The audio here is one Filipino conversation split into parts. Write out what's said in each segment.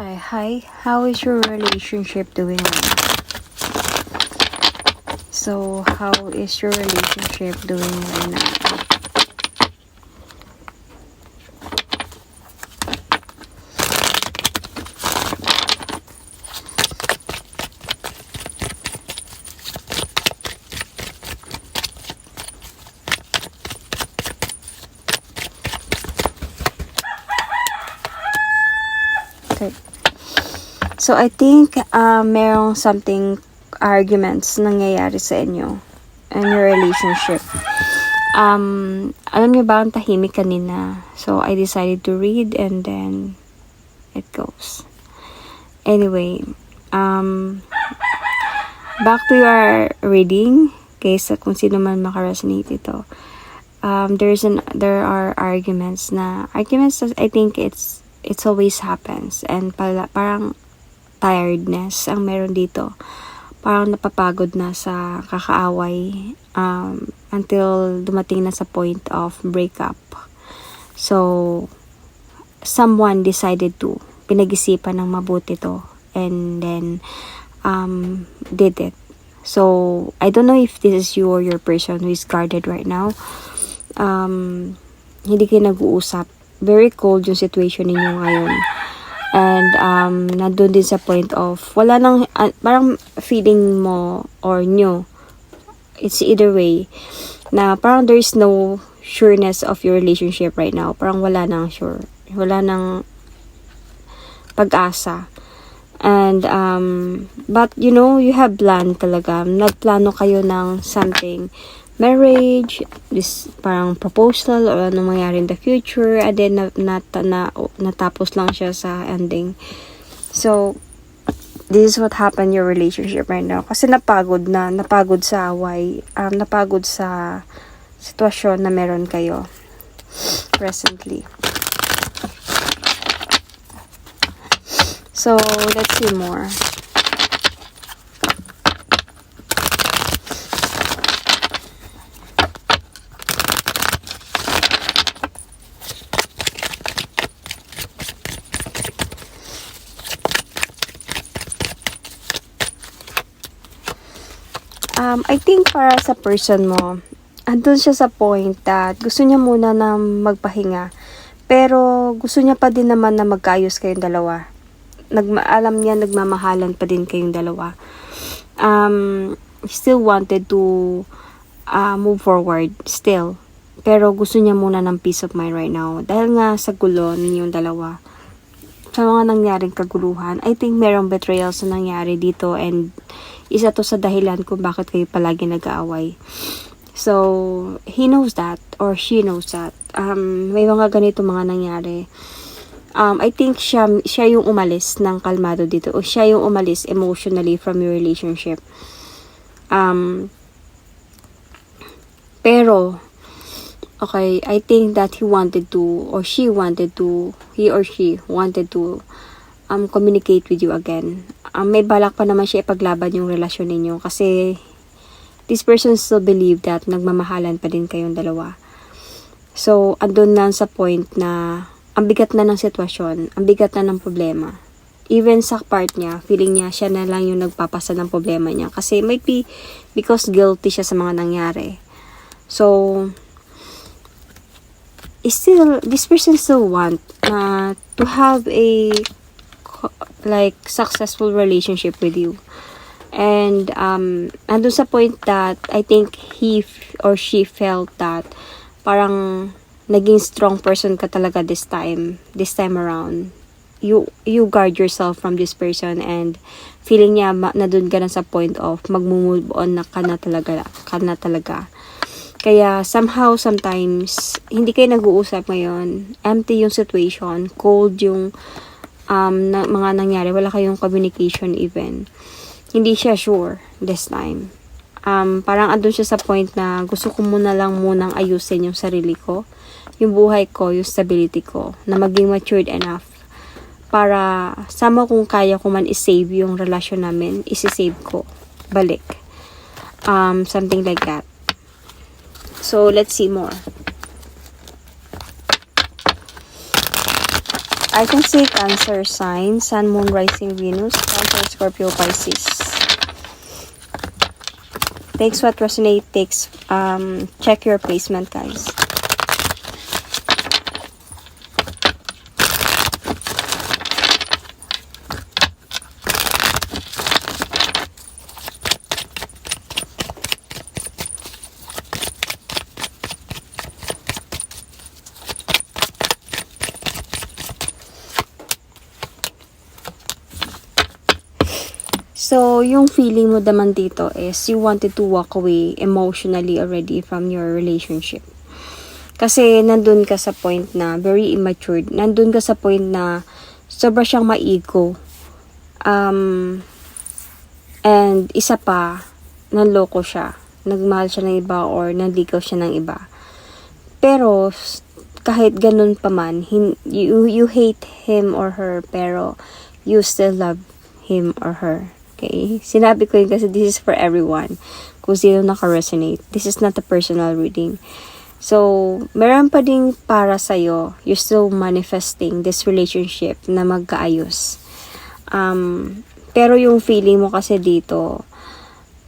Hi, hi. How is your relationship doing? So, how is your relationship doing right now? So, I think uh, merong something arguments nangyayari sa inyo in your relationship. Um, alam niyo ba ang tahimik kanina? So, I decided to read and then it goes. Anyway, um, back to your reading, kaysa kung sino man makaresonate ito. Um, there's an, there are arguments na, arguments I think it's, it's always happens and pala, parang tiredness ang meron dito. Parang napapagod na sa kakaaway um, until dumating na sa point of breakup. So, someone decided to pinag-isipan ng mabuti to and then um, did it. So, I don't know if this is you or your person who is guarded right now. Um, hindi kayo nag-uusap. Very cold yung situation ninyo ngayon. And um, nandun din sa point of, wala nang, uh, parang feeling mo or nyo, it's either way, na parang there's no sureness of your relationship right now. Parang wala nang sure. Wala nang pag-asa. And, um, but, you know, you have plan talaga. Nagplano kayo ng something, marriage, this parang proposal, or anong mangyari in the future, and then na, na, na, natapos lang siya sa ending. So, this is what happened in your relationship right now. Kasi napagod na, napagod sa away, um, napagod sa sitwasyon na meron kayo presently. So, let's see more. Um, I think para sa person mo, andun siya sa point that gusto niya muna na magpahinga. Pero gusto niya pa din naman na magkaayos kayong dalawa. Nagma alam niya nagmamahalan pa din kayong dalawa. Um, still wanted to uh, move forward still. Pero gusto niya muna ng peace of mind right now. Dahil nga sa gulo ninyong dalawa. Sa mga nangyaring kaguluhan, I think merong betrayals na nangyari dito and isa to sa dahilan kung bakit kayo palagi nag-aaway. So, he knows that or she knows that. Um, may mga ganito mga nangyari. Um, I think siya, siya yung umalis ng kalmado dito o siya yung umalis emotionally from your relationship. Um, pero, okay, I think that he wanted to or she wanted to, he or she wanted to um, communicate with you again. Um, may balak pa naman siya ipaglaban yung relasyon ninyo kasi this person still believe that nagmamahalan pa din kayong dalawa. So, andun na sa point na ang bigat na ng sitwasyon, ang bigat na ng problema. Even sa part niya, feeling niya siya na lang yung nagpapasa ng problema niya. Kasi might be because guilty siya sa mga nangyari. So, still, this person still want uh, to have a like successful relationship with you. And um andun sa point that I think he or she felt that parang naging strong person ka talaga this time, this time around. You you guard yourself from this person and feeling niya ma- na dun ka na sa point of mag-move on na ka na talaga, ka na talaga. Kaya somehow, sometimes, hindi kayo nag-uusap ngayon. Empty yung situation. Cold yung um, na, mga nangyari. Wala kayong communication even. Hindi siya sure this time. Um, parang andun siya sa point na gusto ko muna lang munang ayusin yung sarili ko, yung buhay ko, yung stability ko, na maging matured enough para sama kung kaya ko man isave yung relasyon namin, isi-save ko balik. Um, something like that. So, let's see more. I can see Cancer sign, Sun, Moon, Rising, Venus, Cancer, Scorpio, Pisces. Takes what resonate, takes, um, check your placement, guys. So, yung feeling mo naman dito is you wanted to walk away emotionally already from your relationship. Kasi nandun ka sa point na very immature. Nandun ka sa point na sobra siyang ma-ego. Um, and isa pa, nanloko siya. Nagmahal siya ng iba or nanligaw siya ng iba. Pero, kahit ganun pa man, hin- you, you hate him or her, pero you still love him or her. Okay? Sinabi ko yun kasi this is for everyone. Kung sino naka-resonate. This is not a personal reading. So, meron pa ding para sa'yo. You're still manifesting this relationship na magkaayos. Um, pero yung feeling mo kasi dito,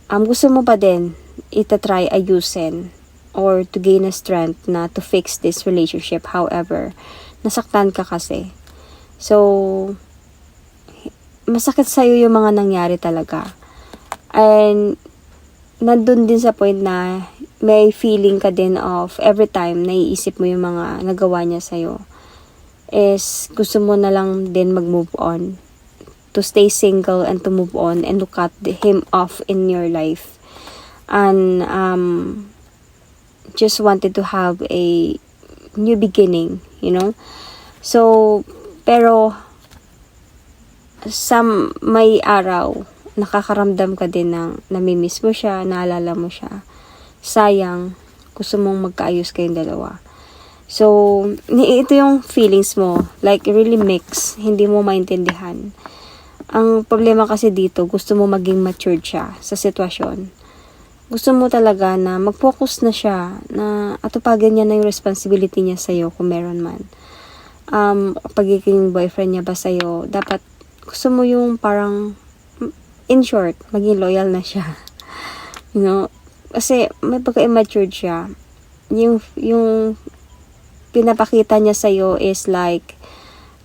um, gusto mo pa din itatry ayusin or to gain a strength na to fix this relationship. However, nasaktan ka kasi. So, masakit sa'yo yung mga nangyari talaga. And, nandun din sa point na may feeling ka din of every time naiisip mo yung mga nagawa niya sa'yo is gusto mo na lang din mag-move on to stay single and to move on and to cut him off in your life and um just wanted to have a new beginning you know so pero sa may araw, nakakaramdam ka din ng namimiss mo siya, naalala mo siya. Sayang, gusto mong magkaayos kayong dalawa. So, ito yung feelings mo, like really mix, hindi mo maintindihan. Ang problema kasi dito, gusto mo maging matured siya sa sitwasyon. Gusto mo talaga na mag-focus na siya, na atupagin niya na yung responsibility niya sa'yo kung meron man. Um, pagiging boyfriend niya ba sa'yo, dapat gusto mo yung parang, in short, maging loyal na siya. You know? Kasi may pagka-immature siya. Yung, yung pinapakita niya sa'yo is like,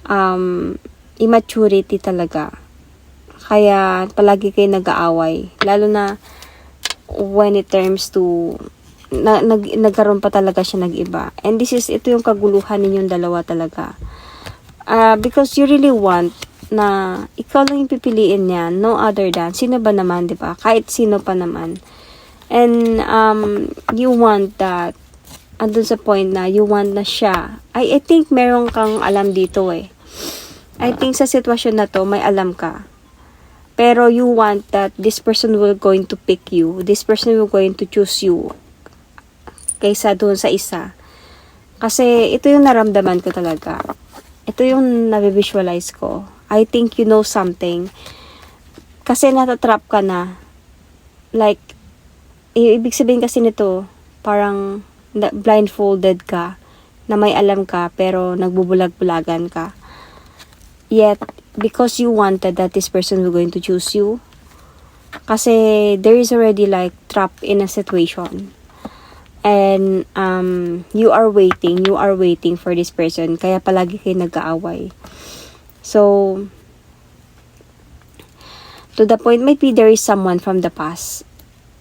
um, immaturity talaga. Kaya palagi kayo nag-aaway. Lalo na when it terms to na, nag, nagkaroon pa talaga siya nag-iba. And this is, ito yung kaguluhan ninyong dalawa talaga. Ah, because you really want na ikaw lang yung pipiliin niya, no other than, sino ba naman, di ba? Kahit sino pa naman. And, um, you want that, andun sa point na, you want na siya. I, I think meron kang alam dito eh. I think sa sitwasyon na to, may alam ka. Pero you want that this person will going to pick you. This person will going to choose you. Kaysa doon sa isa. Kasi ito yung naramdaman ko talaga. Ito yung nabivisualize ko. I think you know something. Kasi natatrap ka na. Like, ibig sabihin kasi nito, parang blindfolded ka, na may alam ka, pero nagbubulag-bulagan ka. Yet, because you wanted that this person will going to choose you, kasi there is already like trap in a situation. And um, you are waiting, you are waiting for this person, kaya palagi kayo nag-aaway. So, to the point, maybe there is someone from the past.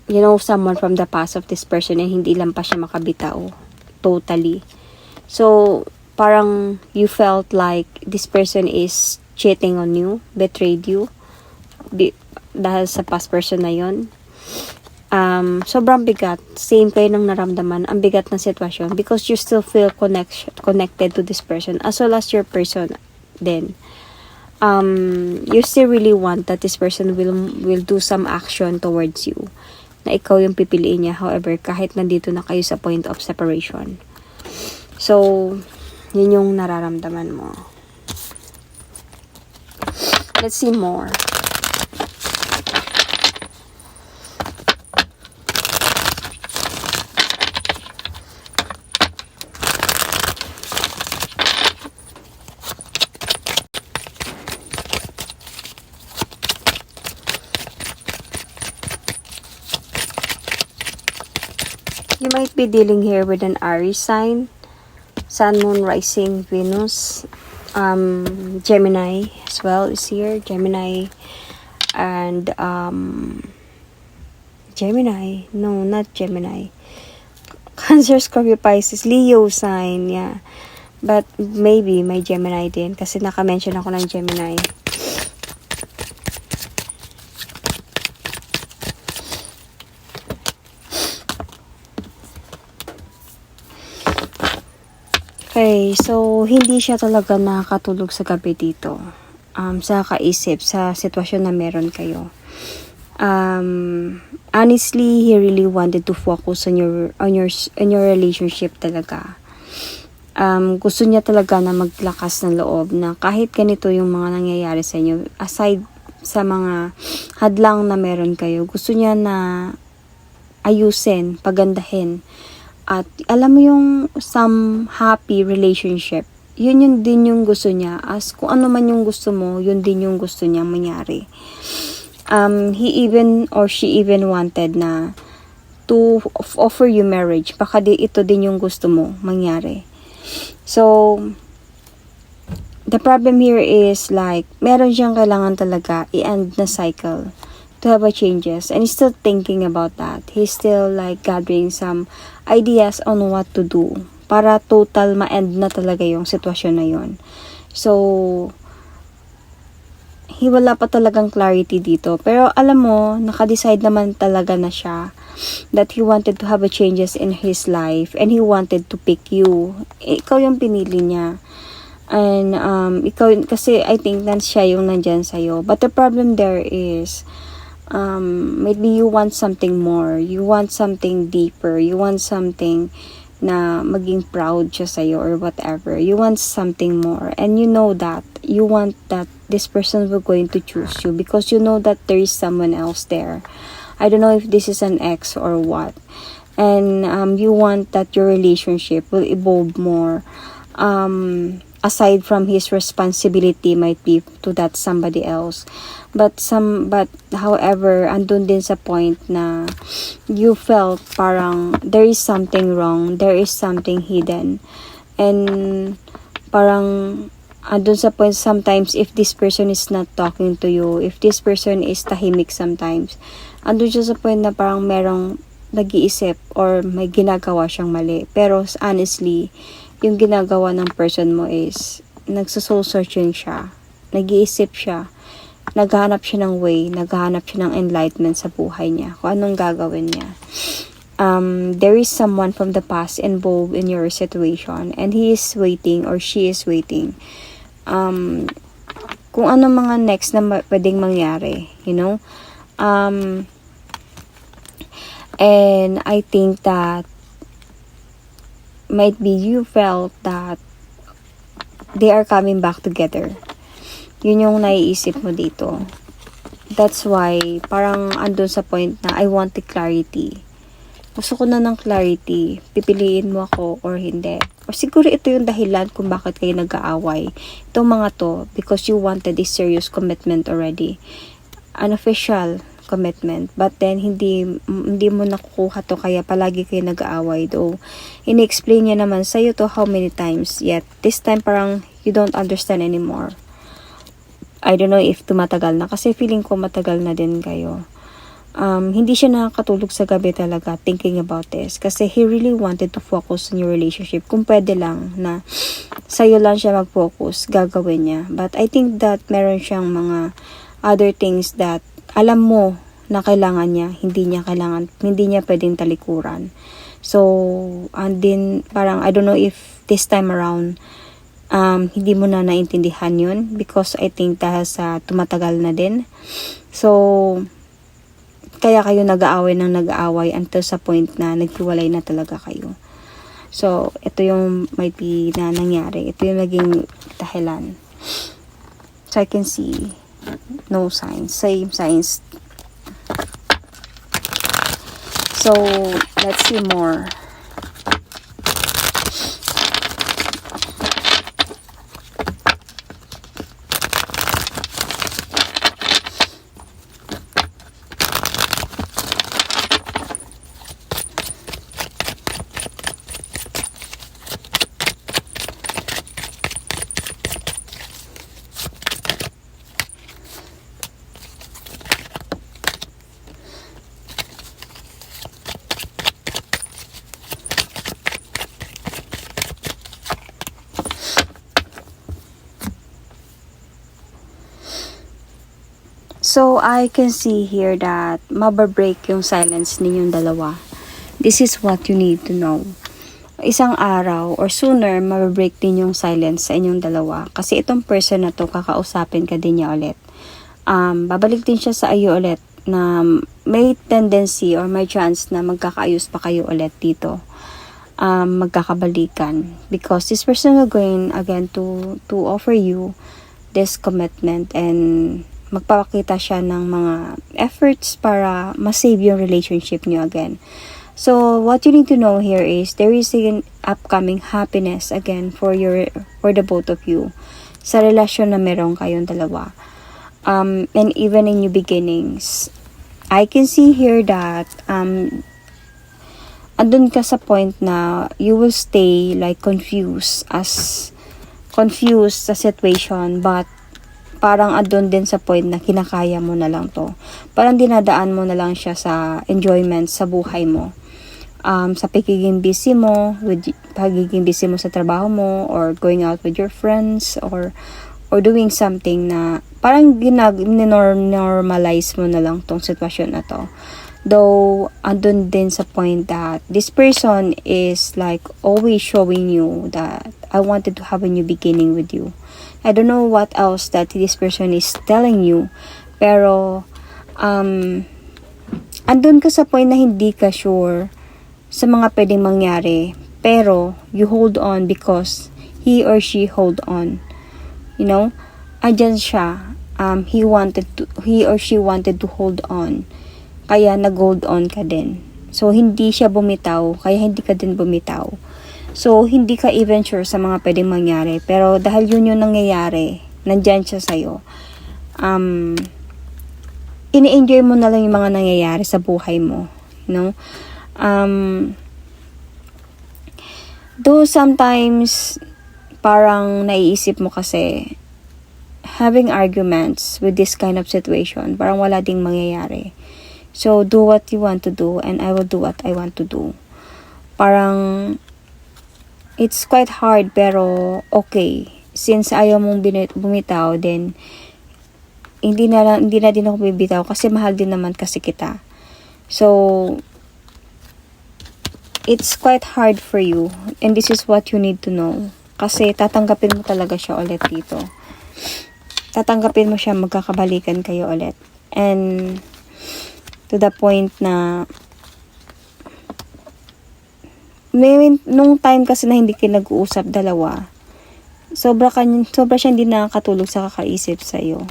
You know, someone from the past of this person and hindi lang pa siya makabitao. Totally. So, parang you felt like this person is cheating on you, betrayed you, di, dahil sa past person na yon um, sobrang bigat. Same kayo ng naramdaman. Ang bigat ng sitwasyon because you still feel connection, connected to this person as well as your person then um, you still really want that this person will will do some action towards you. Na ikaw yung pipiliin niya. However kahit nandito na kayo sa point of separation. So yun yung nararamdaman mo. Let's see more You might be dealing here with an Aries sign, Sun, Moon, Rising, Venus, um, Gemini as well is here. Gemini and um, Gemini. No, not Gemini. Cancer, Scorpio, Pisces, Leo sign, yeah. But maybe may Gemini din kasi naka-mention ako ng Gemini. Okay, so hindi siya talaga nakakatulog sa gabi dito. Um, sa kaisip, sa sitwasyon na meron kayo. Um, honestly, he really wanted to focus on your on your on your relationship talaga. Um, gusto niya talaga na maglakas ng loob na kahit ganito yung mga nangyayari sa inyo, aside sa mga hadlang na meron kayo, gusto niya na ayusin, pagandahin. At alam mo yung some happy relationship, yun yun din yung gusto niya. As kung ano man yung gusto mo, yun din yung gusto niya mangyari. Um, he even or she even wanted na to offer you marriage. Baka di ito din yung gusto mo mangyari. So, the problem here is like, meron siyang kailangan talaga i-end na cycle to have a changes and he's still thinking about that. He's still like gathering some ideas on what to do para total ma-end na talaga yung sitwasyon na yon. So, he wala pa talagang clarity dito. Pero alam mo, nakadecide naman talaga na siya that he wanted to have a changes in his life and he wanted to pick you. Ikaw yung pinili niya. And um, ikaw, kasi I think na siya yung nandyan sa'yo. But the problem there is, um, maybe you want something more. You want something deeper. You want something na maging proud siya sa'yo or whatever. You want something more. And you know that. You want that this person will going to choose you because you know that there is someone else there. I don't know if this is an ex or what. And um, you want that your relationship will evolve more. Um, aside from his responsibility might be to that somebody else. But some but however andun din sa point na you felt parang there is something wrong there is something hidden. And parang andun sa point sometimes if this person is not talking to you if this person is tahimik sometimes andun siya sa point na parang merong nag-iisip or may ginagawa siyang mali. Pero honestly yung ginagawa ng person mo is nagsosoul searching siya nag-iisip siya naghahanap siya ng way naghahanap siya ng enlightenment sa buhay niya kung anong gagawin niya. Um, there is someone from the past involved in your situation and he is waiting or she is waiting. Um, kung ano mga next na ma- pwedeng mangyari you know? Um, and I think that might be you felt that they are coming back together. Yun yung naiisip mo dito. That's why, parang andun sa point na I want the clarity. Gusto ko na ng clarity. Pipiliin mo ako or hindi. Or siguro ito yung dahilan kung bakit kayo nag-aaway. Itong mga to, because you wanted a serious commitment already. Unofficial commitment. But then, hindi, hindi mo nakukuha to kaya palagi kayo nag-aaway. Though, ini-explain niya naman sa'yo to how many times. Yet, this time parang you don't understand anymore. I don't know if tumatagal na kasi feeling ko matagal na din kayo. Um, hindi siya nakakatulog sa gabi talaga thinking about this kasi he really wanted to focus on your relationship. Kung pwede lang na sa'yo lang siya mag-focus, gagawin niya. But I think that meron siyang mga other things that alam mo na kailangan niya, hindi niya kailangan, hindi niya pwedeng talikuran. So, and then, parang, I don't know if this time around, um, hindi mo na naintindihan yun because I think dahil sa tumatagal na din. So, kaya kayo nag-aaway ng nag-aaway until sa point na naghiwalay na talaga kayo. So, ito yung might be na nangyari. Ito yung naging dahilan. So, I can see no signs. Same signs. So, let's see more. I can see here that mababreak yung silence ninyong dalawa. This is what you need to know. Isang araw or sooner, mababreak din yung silence sa inyong dalawa. Kasi itong person na to, kakausapin ka din niya ulit. Um, babalik din siya sa iyo ulit na may tendency or may chance na magkakaayos pa kayo ulit dito um, magkakabalikan because this person will going again to to offer you this commitment and magpapakita siya ng mga efforts para ma-save yung relationship niyo again. So, what you need to know here is there is an upcoming happiness again for your for the both of you sa relasyon na meron kayong dalawa. Um, and even in new beginnings, I can see here that um, andun ka sa point na you will stay like confused as confused sa situation but parang andun din sa point na kinakaya mo na lang to. Parang dinadaan mo na lang siya sa enjoyment sa buhay mo. Um, sa pagiging busy mo, with pagiging busy mo sa trabaho mo, or going out with your friends, or or doing something na parang ginag normalize mo na lang tong sitwasyon na to. Though, andun din sa point that this person is like always showing you that I wanted to have a new beginning with you. I don't know what else that this person is telling you. Pero, um, andun ka sa point na hindi ka sure sa mga pwedeng mangyari. Pero, you hold on because he or she hold on. You know? Andyan siya. Um, he wanted to, he or she wanted to hold on. Kaya nag-hold on ka din. So, hindi siya bumitaw, kaya hindi ka din bumitaw. So, hindi ka even sure sa mga pwedeng mangyari. Pero dahil yun yung nangyayari, nandyan siya sa'yo. Um, ini-enjoy mo na lang yung mga nangyayari sa buhay mo. No? Um, though sometimes, parang naiisip mo kasi, having arguments with this kind of situation, parang wala ding mangyayari. So, do what you want to do and I will do what I want to do. Parang, it's quite hard pero okay. Since ayaw mong bumitaw, then, hindi na, hindi na din ako bibitaw kasi mahal din naman kasi kita. So, it's quite hard for you and this is what you need to know. Kasi tatanggapin mo talaga siya ulit dito. Tatanggapin mo siya, magkakabalikan kayo ulit. And, to the point na may, nung time kasi na hindi kayo nag-uusap dalawa, sobra, kan, sobra siya hindi nakakatulog sa kakaisip sa iyo.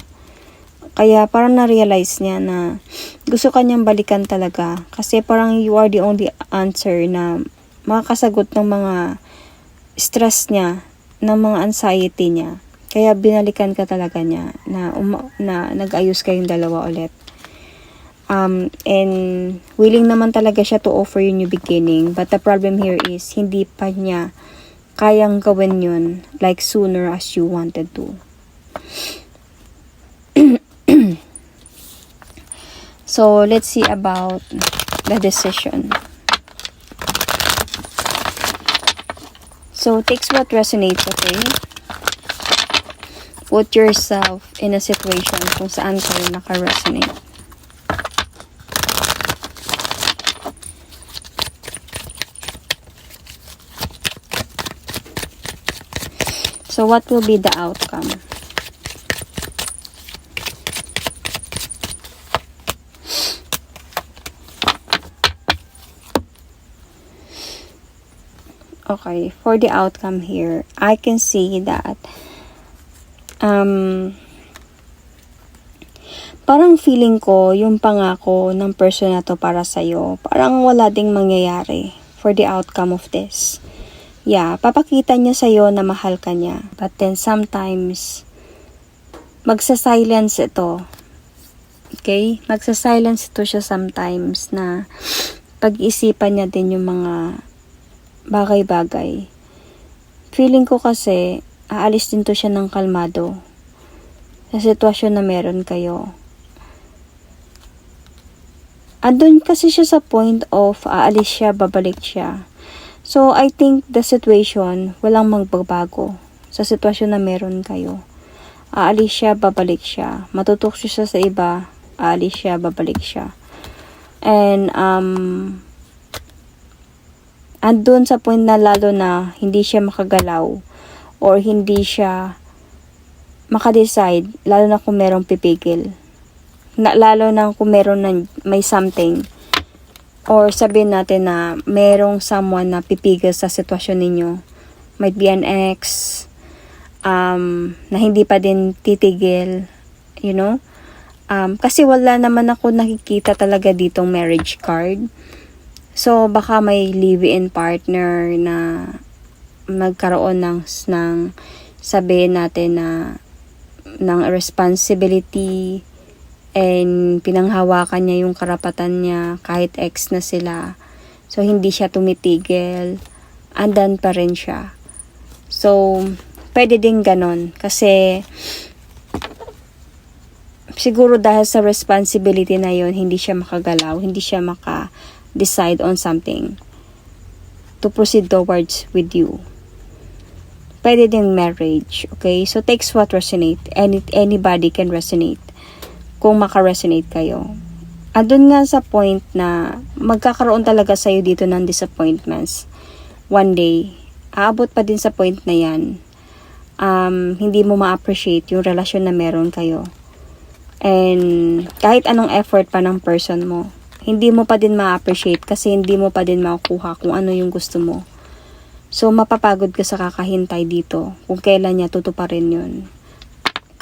Kaya parang na-realize niya na gusto kanyang balikan talaga. Kasi parang you are the only answer na makakasagot ng mga stress niya, ng mga anxiety niya. Kaya binalikan ka talaga niya na, uma, na nag-ayos kayong dalawa ulit. Um, and willing naman talaga siya to offer you new beginning. But the problem here is, hindi pa niya kayang gawin yun like sooner as you wanted to. so, let's see about the decision. So, takes what resonates, okay? Put yourself in a situation kung saan kayo naka-resonate. So, what will be the outcome? Okay, for the outcome here, I can see that um, parang feeling ko yung pangako ng person na to para sa'yo, parang wala ding mangyayari for the outcome of this. Yeah, papakita niya sa'yo na mahal ka niya. But then sometimes, magsa-silence ito. Okay? Magsa-silence ito siya sometimes na pag-isipan niya din yung mga bagay-bagay. Feeling ko kasi, aalis din to siya ng kalmado sa sitwasyon na meron kayo. Andun kasi siya sa point of aalis siya, babalik siya. So, I think the situation, walang magbabago sa sitwasyon na meron kayo. Aalis siya, babalik siya. Matutok siya sa iba, Aalis siya, babalik siya. And, um, andun sa point na lalo na hindi siya makagalaw or hindi siya makadecide, lalo na kung merong pipigil. Na, lalo na kung meron na may something or sabihin natin na merong someone na pipigil sa sitwasyon ninyo. Might be an ex, um, na hindi pa din titigil, you know? Um, kasi wala naman ako nakikita talaga ditong marriage card. So, baka may live-in partner na magkaroon ng, ng sabihin natin na ng responsibility and pinanghawakan niya yung karapatan niya kahit ex na sila. So, hindi siya tumitigil. Andan pa rin siya. So, pwede din ganon. Kasi, siguro dahil sa responsibility na yon hindi siya makagalaw, hindi siya maka-decide on something to proceed towards with you. Pwede din marriage, okay? So, takes what resonate. Any, anybody can resonate kung maka-resonate kayo. Andun nga sa point na magkakaroon talaga sa'yo dito ng disappointments. One day, aabot pa din sa point na yan, um, hindi mo ma-appreciate yung relasyon na meron kayo. And kahit anong effort pa ng person mo, hindi mo pa din ma-appreciate kasi hindi mo pa din makukuha kung ano yung gusto mo. So, mapapagod ka sa kakahintay dito kung kailan niya tutuparin yun.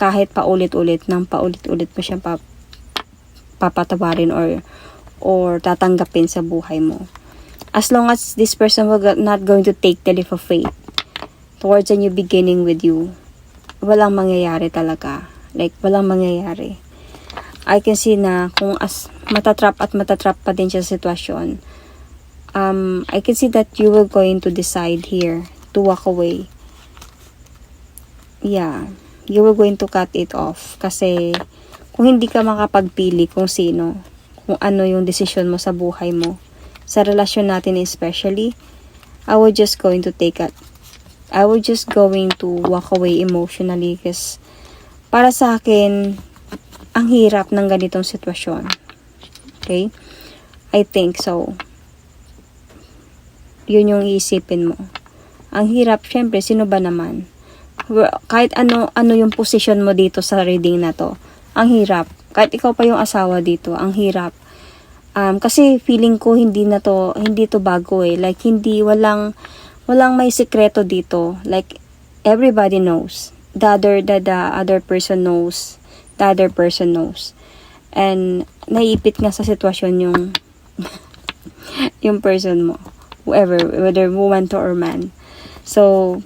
Kahit paulit-ulit, nang paulit-ulit mo siya pa, papatawarin or or tatanggapin sa buhay mo. As long as this person will not going to take the leap of faith towards a new beginning with you, walang mangyayari talaga. Like, walang mangyayari. I can see na kung as matatrap at matatrap pa din siya sa sitwasyon, um, I can see that you will going to decide here to walk away. Yeah, you will going to cut it off. Kasi, kung hindi ka makapagpili kung sino, kung ano yung decision mo sa buhay mo, sa relasyon natin especially, I will just going to take it. I will just going to walk away emotionally kasi para sa akin, ang hirap ng ganitong sitwasyon. Okay? I think so. Yun yung iisipin mo. Ang hirap, syempre, sino ba naman? Kahit ano, ano yung position mo dito sa reading na to, ang hirap. Kahit ikaw pa yung asawa dito, ang hirap. Um, kasi feeling ko hindi na to, hindi to bago eh. Like, hindi, walang, walang may sekreto dito. Like, everybody knows. The other, the, the other person knows. The other person knows. And, naiipit nga sa sitwasyon yung, yung person mo. Whoever, whether woman to or man. So,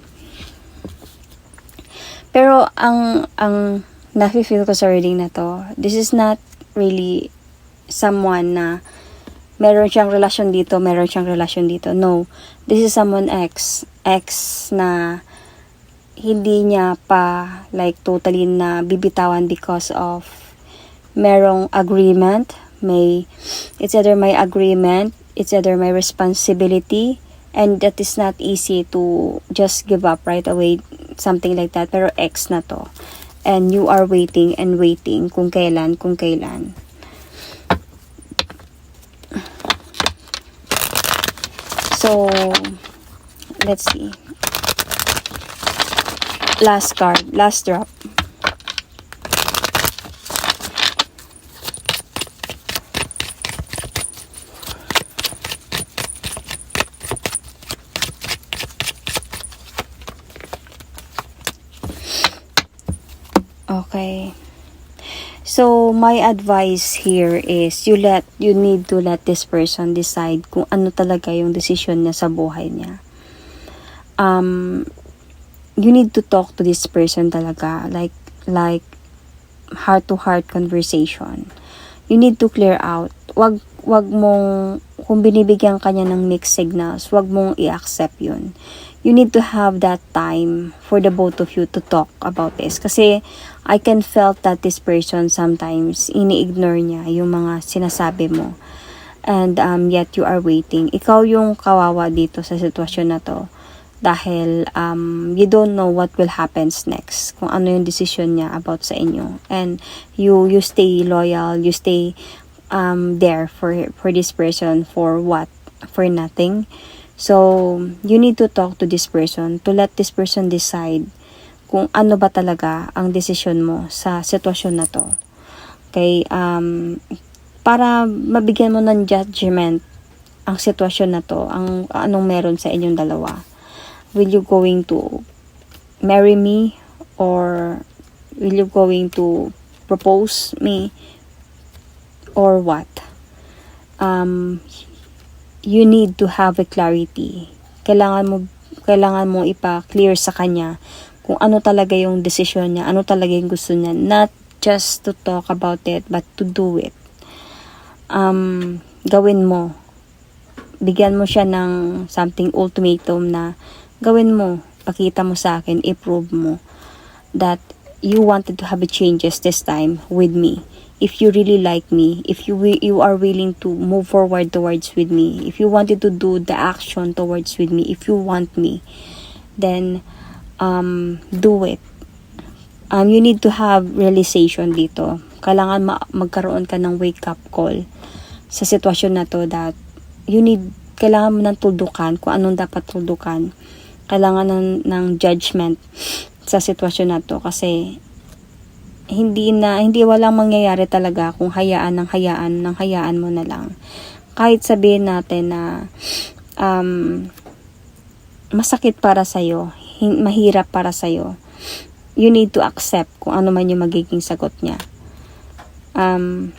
pero ang, ang nafe-feel ko sa reading na to, this is not really someone na meron siyang relasyon dito, meron siyang relasyon dito. No, this is someone ex, ex na hindi niya pa like totally na bibitawan because of merong agreement, may it's either my agreement, it's either my responsibility, and that is not easy to just give up right away, something like that. Pero ex na to. And you are waiting and waiting kung kailan, kung kailan. So, let's see. Last card, last drop. Okay. So, my advice here is you let you need to let this person decide kung ano talaga yung decision niya sa buhay niya. Um you need to talk to this person talaga like like heart to heart conversation. You need to clear out. Wag wag mong kung binibigyan ka niya ng mixed signals, wag mong i-accept 'yun you need to have that time for the both of you to talk about this. Kasi I can felt that this person sometimes ini-ignore niya yung mga sinasabi mo. And um, yet you are waiting. Ikaw yung kawawa dito sa sitwasyon na to. dahil um, you don't know what will happens next kung ano yung decision niya about sa inyo and you you stay loyal you stay um, there for for this person for what for nothing. So you need to talk to this person to let this person decide kung ano ba talaga ang decision mo sa sitwasyon na to. Okay um para mabigyan mo ng judgment ang sitwasyon na to ang anong meron sa inyong dalawa. Will you going to marry me or will you going to propose me or what? Um you need to have a clarity. Kailangan mo kailangan mo ipa-clear sa kanya kung ano talaga yung decision niya ano talaga yung gusto niya. Not just to talk about it but to do it. Um gawin mo. Bigyan mo siya ng something ultimatum na gawin mo, pakita mo sa akin, i-prove mo that you wanted to have a changes this time with me. If you really like me, if you you are willing to move forward towards with me, if you wanted to do the action towards with me, if you want me, then um, do it. Um, you need to have realization dito. Kailangan ma- magkaroon ka ng wake up call sa sitwasyon na to that you need, kailangan mo ng tuldukan kung anong dapat tuldukan. Kailangan ng, ng judgment sa sitwasyon na to kasi hindi na, hindi walang mangyayari talaga kung hayaan ng hayaan ng hayaan mo na lang. Kahit sabihin natin na um, masakit para sa'yo, mahirap para sa'yo, you need to accept kung ano man yung magiging sagot niya. Um,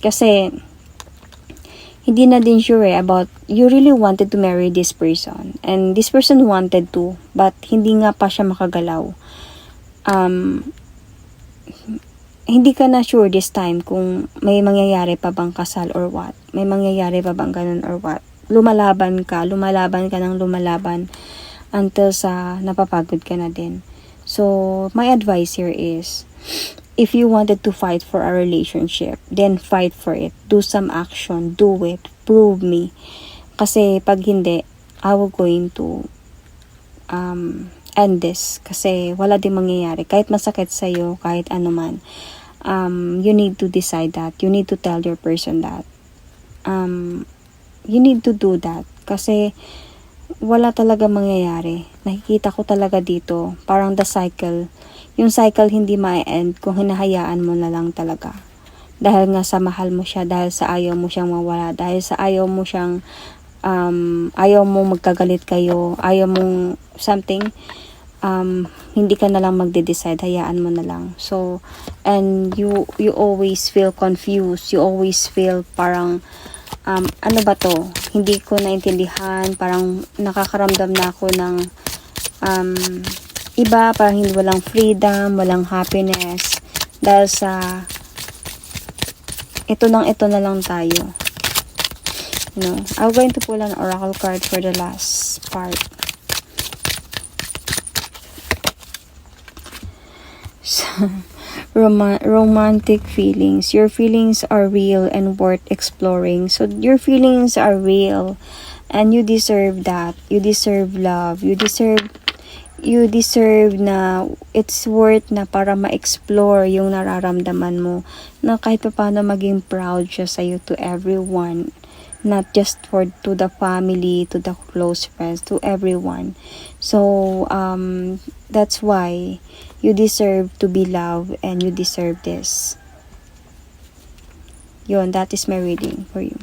kasi, hindi na din sure eh, about you really wanted to marry this person and this person wanted to but hindi nga pa siya makagalaw um hindi ka na sure this time kung may mangyayari pa bang kasal or what may mangyayari pa bang ganun or what lumalaban ka lumalaban ka ng lumalaban until sa napapagod ka na din so my advice here is if you wanted to fight for a relationship, then fight for it. Do some action. Do it. Prove me. Kasi pag hindi, I will going to um, end this. Kasi wala din mangyayari. Kahit masakit sa'yo, kahit ano man. Um, you need to decide that. You need to tell your person that. Um, you need to do that. Kasi wala talaga mangyayari. Nakikita ko talaga dito, parang the cycle yung cycle hindi ma-end kung hinahayaan mo na lang talaga. Dahil nga sa mahal mo siya, dahil sa ayaw mo siyang mawala, dahil sa ayaw mo siyang, um, ayaw mo magkagalit kayo, ayaw mong something, um, hindi ka na lang magde-decide, hayaan mo na lang. So, and you, you always feel confused, you always feel parang, um, ano ba to? Hindi ko naintindihan, parang nakakaramdam na ako ng, um, iba, parang hindi walang freedom, walang happiness. Dahil sa ito nang ito na lang tayo. Know, I'm going to pull an oracle card for the last part. So, Roma- romantic feelings. Your feelings are real and worth exploring. So, your feelings are real and you deserve that. You deserve love. You deserve you deserve na it's worth na para ma-explore yung nararamdaman mo na kahit pa paano maging proud siya sa'yo to everyone not just for to the family to the close friends to everyone. So um that's why you deserve to be loved and you deserve this. Yun that is my reading for you